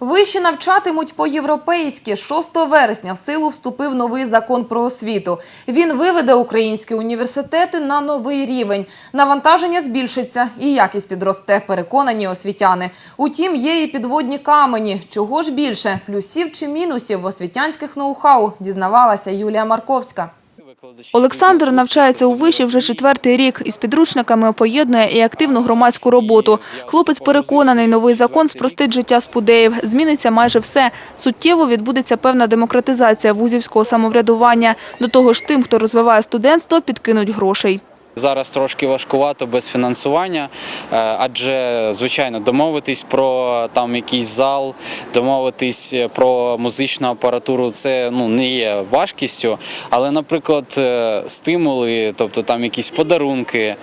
Вищі навчатимуть по-європейськи. 6 вересня в силу вступив новий закон про освіту. Він виведе українські університети на новий рівень. Навантаження збільшиться і якість підросте, переконані освітяни. Утім, є і підводні камені. Чого ж більше – плюсів чи мінусів в освітянських ноу-хау, дізнавалася Юлія Марковська. Олександр навчається у виші вже четвертий рік. Із підручниками поєднує і активну громадську роботу. Хлопець переконаний, новий закон спростить життя спудеїв. Зміниться майже все. Суттєво відбудеться певна демократизація вузівського самоврядування. До того ж тим, хто розвиває студентство, підкинуть грошей. Зараз трошки важкувато без фінансування, е, адже звичайно домовитись про там якийсь зал, домовитись про музичну апаратуру це ну не є важкістю. Але, наприклад, е, стимули, тобто там якісь подарунки, е,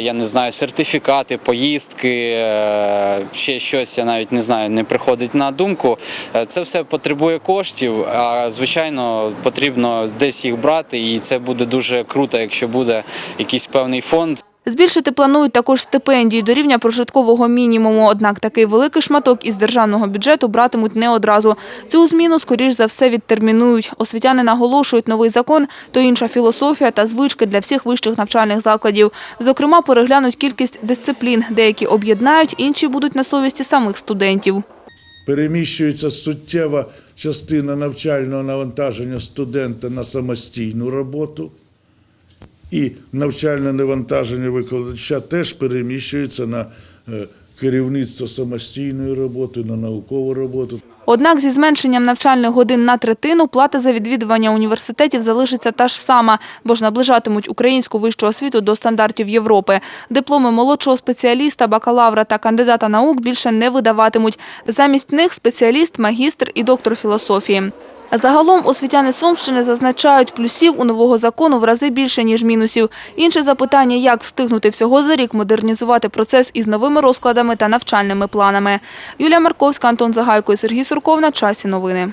я не знаю, сертифікати, поїздки, е, ще щось, я навіть не знаю, не приходить на думку. Е, Це все потребує коштів. А звичайно, потрібно десь їх брати, і це буде дуже круто, якщо буде якийсь певний фонд. Збільшити планують також стипендії до рівня прожиткового мінімуму. Однак такий великий шматок із державного бюджету братимуть не одразу. Цю зміну, скоріш за все, відтермінують. Освітяни наголошують, новий закон – то інша філософія та звички для всіх вищих навчальних закладів. Зокрема, переглянуть кількість дисциплін. Деякі об'єднають, інші будуть на совісті самих студентів. Переміщується суттєва частина навчального навантаження студента на самостійну роботу, і навчальне навантаження викладача теж переміщується на е, керівництво самостійної роботи, на наукову роботу. Однак зі зменшенням навчальних годин на третину плата за відвідування університетів залишиться та ж сама, бо ж наближатимуть українську вищу освіту до стандартів Європи. Дипломи молодшого спеціаліста, бакалавра та кандидата наук більше не видаватимуть. Замість них спеціаліст, магістр і доктор філософії. Загалом освітяни Сумщини зазначають, плюсів у нового закону в рази більше, ніж мінусів. Інше запитання, як встигнути всього за рік модернізувати процес із новими розкладами та навчальними планами. Юлія Марковська, Антон Загайко і Сергій Сурков на часі новини.